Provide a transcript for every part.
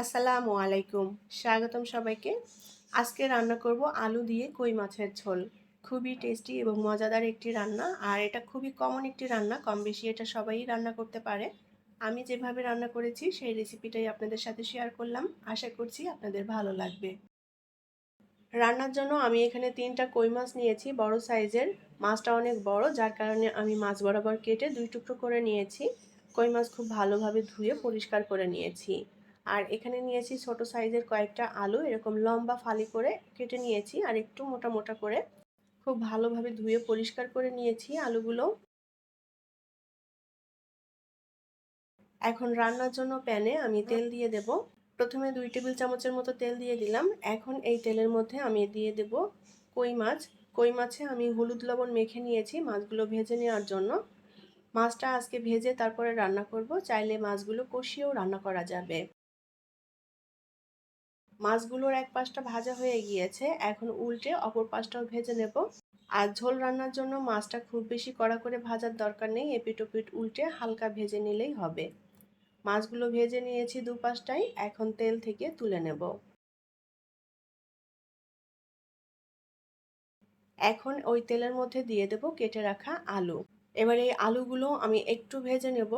আসসালামু আলাইকুম। স্বাগতম সবাইকে। আজকে রান্না করব আলু দিয়ে কই মাছের ঝোল। খুবই টেস্টি এবং মজাদার একটি রান্না, আর এটা খুবই কমন একটি রান্না, কম বেশি এটা সবাই রান্না করতে পারে। আমি যেভাবে রান্না করেছি, সেই রেসিপিটাই আপনাদের সাথে শেয়ার করলাম। আশা করছি আপনাদের ভালো লাগবে। রান্নার জন্য আমি এখানে তিনটা কই মাছ নিয়েছি, বড় সাইজের। মাছটা অনেক বড়, যার কারণে আমি মাছ বরাবর কেটে দুই টুকরো করে নিয়েছি। কই মাছ খুব ভালোভাবে ধুয়ে পরিষ্কার করে নিয়েছি। আর এখানে নিয়েছি ছোট সাইজের কয়েকটা আলু, এরকম লম্বা ফালি করে কেটে নিয়েছি আর একটু মোটা মোটা করে। খুব ভালোভাবে ধুয়ে পরিষ্কার করে নিয়েছি আলুগুলো। এখন রান্নার জন্য প্যানে আমি তেল দিয়ে দেব। প্রথমে দুই টেবিল চামচের মতো তেল দিয়ে দিলাম। এখন এই তেলের মধ্যে আমি দিয়ে দেব কই মাছ। কই মাছে আমি হলুদ লবণ মেখে নিয়েছি মাছগুলো ভেজে নেওয়ার জন্য। মাছটা আজকে ভেজে তারপরে রান্না করব। চাইলে মাছগুলো কষিয়েও রান্না করা যাবে। মাছগুলোর এক পাশটা ভাজা হয়ে গিয়েছে, এখন উল্টে অপর পাশটাও ভেজে নেব। আর ঝোল রান্নার জন্য মাছটা খুব বেশি কড়া করে ভাজার দরকার নেই এপিটোপিট উল্টে হালকা ভেজে নিলেই হবে। মাছগুলো ভেজে নিয়েছি দুপাশটাই, এখন তেল থেকে তুলে নেব। এখন ওই তেলের মধ্যে দিয়ে দেব কেটে রাখা আলু। এবার এই আলুগুলো আমি একটু ভেজে নেব।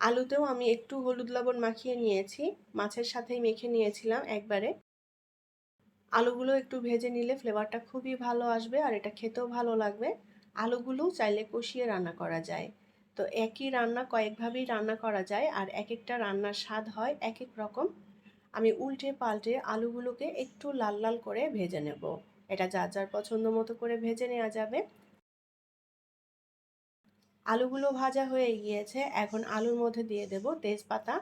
আলুতেও আমি একটু হলুদ লবণ মাখিয়ে নিয়েছি। মাছের সাথেই মেখে নিয়েছিলাম একবারে। আলুগুলো একটু ভেজে নিলে ফ্লেভারটা খুবই ভালো আসবে আর এটা খেতেও ভালো লাগবে। আলুগুলো চাইলে কষিয়ে রান্না করা যায়। তো একই রান্না কয়েকভাবেই রান্না করা যায় আর এক একটা রান্নার স্বাদ হয় এক এক রকম। আমি উল্টে পাল্টে আলুগুলোকে একটু লাল লাল করে ভেজে নেব। এটা যার যার পছন্দ মতো করে ভেজে নেওয়া যাবে। আলুগুলো ভাজা হয়ে গিয়েছে। এখন আলুর মধ্যে দিয়ে দেব তেজপাতা।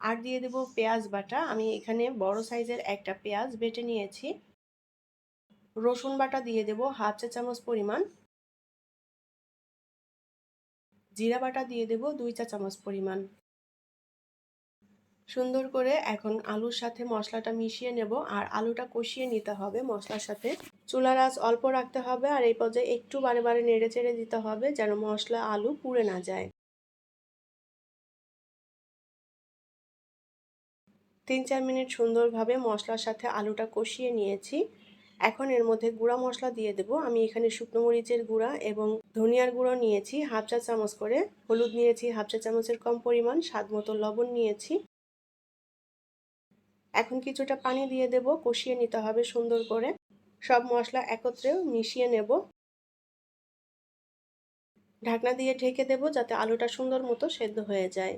আর দিয়ে দেব পেঁয়াজ বাটা। আমি এখানে বড় সাইজের একটা পেঁয়াজ বেটে নিয়েছি। রসুন বাটা দিয়ে দেব হাফ চা চামচ পরিমাণ। জিরা বাটা দিয়ে দেব দুই চা চামচ পরিমাণ। সুন্দর করে এখন আলুর সাথে মশলাটা মিশিয়ে নেব আর আলুটা কষিয়ে নিতে হবে মশলার সাথে। চুলার আঁচ অল্প রাখতে হবে আর এই পর্যায়ে একটু বারে বারে নেড়ে চেড়ে দিতে হবে যেন মশলা আলু পুড়ে না যায়। তিন চার মিনিট সুন্দরভাবে মশলার সাথে আলুটা কষিয়ে নিয়েছি। এখন এর মধ্যে গুঁড়া মশলা দিয়ে দেব। আমি এখানে শুকনো মরিচের গুঁড়া এবং ধনিয়ার গুঁড়ো নিয়েছি, হাফ চা চামচ করে। হলুদ নিয়েছি, হাফ চা চামচের কম পরিমাণ, স্বাদ মতো লবণ নিয়েছি। এখন কিছুটা পানি দিয়ে দেব, কষিয়ে নিতে হবে সুন্দর করে। সব মশলা একত্রে মিশিয়ে নেব। ঢাকনা দিয়ে ঢেকে দেব যাতে আলুটা সুন্দর মতো সেদ্ধ হয়ে যায়।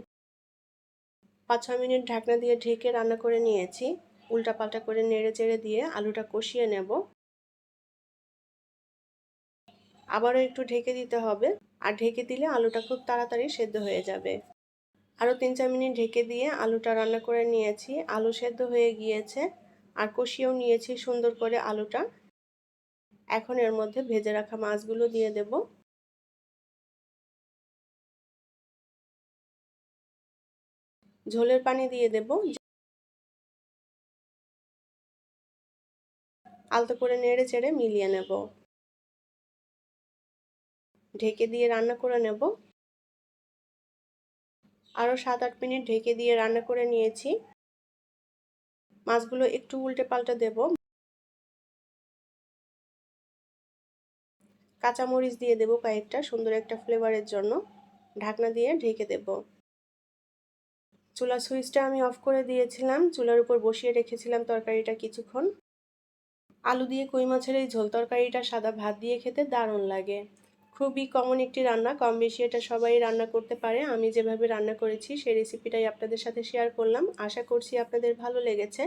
পাঁচ ছ মিনিট ঢাকনা দিয়ে ঢেকে রান্না করে নিয়েছি। উল্টা পাল্টা করে নেড়ে চেড়ে দিয়ে আলুটা কষিয়ে নেব। আবারও একটু ঢেকে দিতে হবে। আর ঢেকে দিলে আলুটা খুব তাড়াতাড়ি সেদ্ধ হয়ে যাবে। আরও তিন চার মিনিট ঢেকে দিয়ে আলুটা রান্না করে নিয়েছি। আলু সেদ্ধ হয়ে গিয়েছে আর কষিয়েও নিয়েছি সুন্দর করে আলুটা। এখন এর মধ্যে ভেজে রাখা মাছগুলো দিয়ে দেব। ঝোলের পানি দিয়ে দেব। আলতো করে নেড়ে চেড়ে মিলিয়ে নেব। ঢেকে দিয়ে রান্না করে নেব। আরও সাত আট মিনিট ঢেকে দিয়ে রান্না করে নিয়েছি। মাছগুলো একটু উল্টে পাল্টে দেব। কাঁচামরিচ দিয়ে দেব কয়েকটা, সুন্দর একটা ফ্লেভারের জন্য। ঢাকনা দিয়ে ঢেকে দেব। চুলা সুইচটা আমি অফ করে দিয়েছিলাম। চুলার উপর বসিয়ে রেখেছিলাম তরকারিটা কিছুক্ষণ। আলু দিয়ে কই মাছের এই ঝোল তরকারিটা সাদা ভাত দিয়ে খেতে দারুণ লাগে। খুবই কমন একটি রান্না। কম বেশি এটা সবাই রান্না করতে পারে। আমি যেভাবে রান্না করেছি সেই রেসিপিটাই আপনাদের সাথে শেয়ার করলাম। আশা করছি আপনাদের ভালো লেগেছে।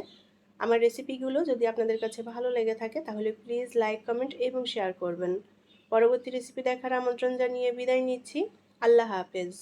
আমার রেসিপিগুলো যদি আপনাদের কাছে ভালো লেগে থাকে, তাহলে প্লিজ লাইক কমেন্ট এবং শেয়ার করবেন। পরবর্তী রেসিপি দেখার আমন্ত্রণ জানিয়ে বিদায় নিচ্ছি। আল্লাহ হাফেজ।